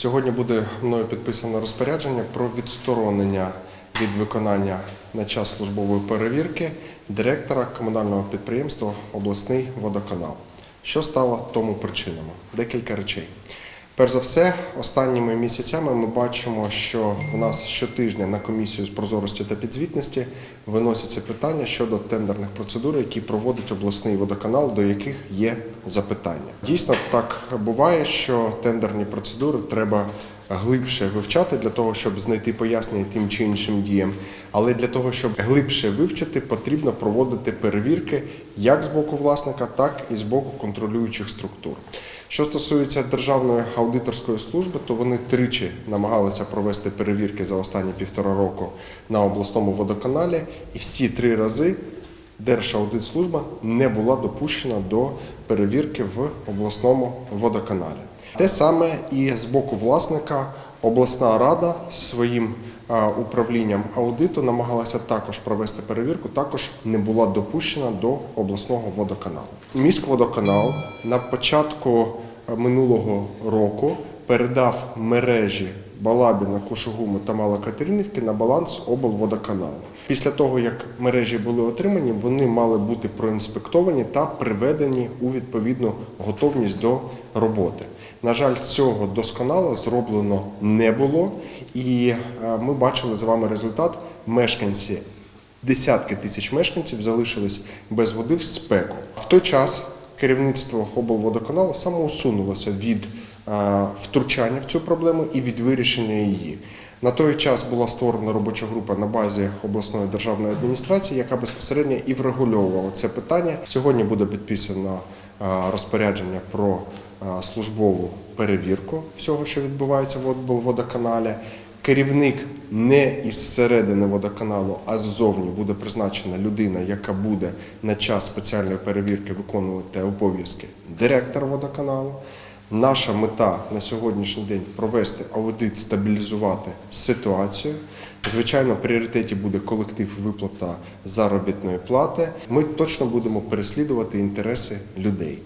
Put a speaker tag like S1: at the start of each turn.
S1: Сьогодні буде мною підписано розпорядження про відсторонення від виконання на час службової перевірки директора комунального підприємства Обласний водоканал. Що стало тому причинами? Декілька речей. Перш за все, останніми місяцями ми бачимо, що в нас щотижня на комісію з прозорості та підзвітності виносяться питання щодо тендерних процедур, які проводить обласний водоканал, до яких є запитання. Дійсно, так буває, що тендерні процедури треба глибше вивчати для того, щоб знайти пояснення тим чи іншим діям. Але для того, щоб глибше вивчити, потрібно проводити перевірки як з боку власника, так і з боку контролюючих структур. Що стосується Державної аудиторської служби, то вони тричі намагалися провести перевірки за останні півтора року на обласному водоканалі, і всі три рази Держаудитслужба не була допущена до перевірки в обласному водоканалі. Те саме і з боку власника обласна рада своїм управлінням аудиту намагалася також провести перевірку, також не була допущена до обласного водоканалу. Міськводоканал на початку минулого року передав мережі Балабіна, Кушугуму та Малокатеринівки на баланс облводоканалу. Після того, як мережі були отримані, вони мали бути проінспектовані та приведені у відповідну готовність до роботи. На жаль, цього досконало зроблено не було, і е, ми бачили з вами результат. Мешканці, десятки тисяч мешканців залишились без води в спеку. В той час керівництво облводоканалу самоусунулося від е, втручання в цю проблему і від вирішення її. На той час була створена робоча група на базі обласної державної адміністрації, яка безпосередньо і врегульовувала це питання. Сьогодні буде підписано е, розпорядження про службову перевірку всього, що відбувається в облводоканалі. Керівник не із середини водоканалу, а ззовні буде призначена людина, яка буде на час спеціальної перевірки виконувати обов'язки директора водоканалу. Наша мета на сьогоднішній день провести аудит, стабілізувати ситуацію. Звичайно, в пріоритеті буде колектив виплата заробітної плати. Ми точно будемо переслідувати інтереси людей.